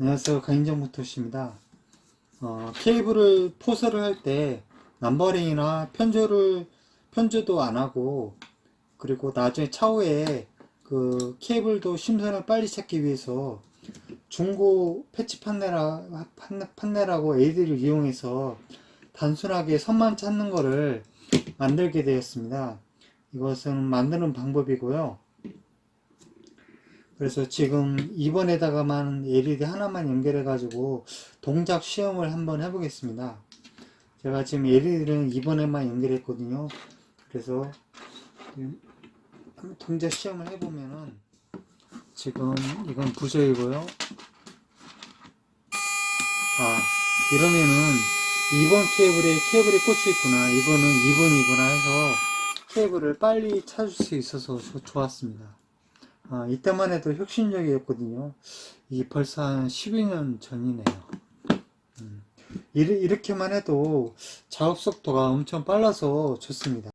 안녕하세요. 가인정부터입니다. 어, 케이블을 포설을 할 때 넘버링이나 편조를 편조도 안 하고 그리고 나중에 차후에 그 케이블도 심선을 빨리 찾기 위해서 중고 패치 판넬라, 판넬, 판넬하고 AD를 이용해서 단순하게 선만 찾는 거를 만들게 되었습니다. 이것은 만드는 방법이고요. 그래서 지금 2번에다가만 LED 하나만 연결해 가지고 동작 시험을 한번 해보겠습니다. 제가 지금 LED는 2번에만 연결했거든요. 그래서 동작 시험을 해보면은 지금 이건 부저이고요. 아 이러면은 2번 케이블에 케이블이 꽂혀 있구나. 이거는 2번이구나 해서 케이블을 빨리 찾을 수 있어서 좋- 좋았습니다. 아, 이때만 해도 혁신적이었거든요. 이게 벌써 한 12년 전이네요. 음, 이렇게만 해도 작업 속도가 엄청 빨라서 좋습니다.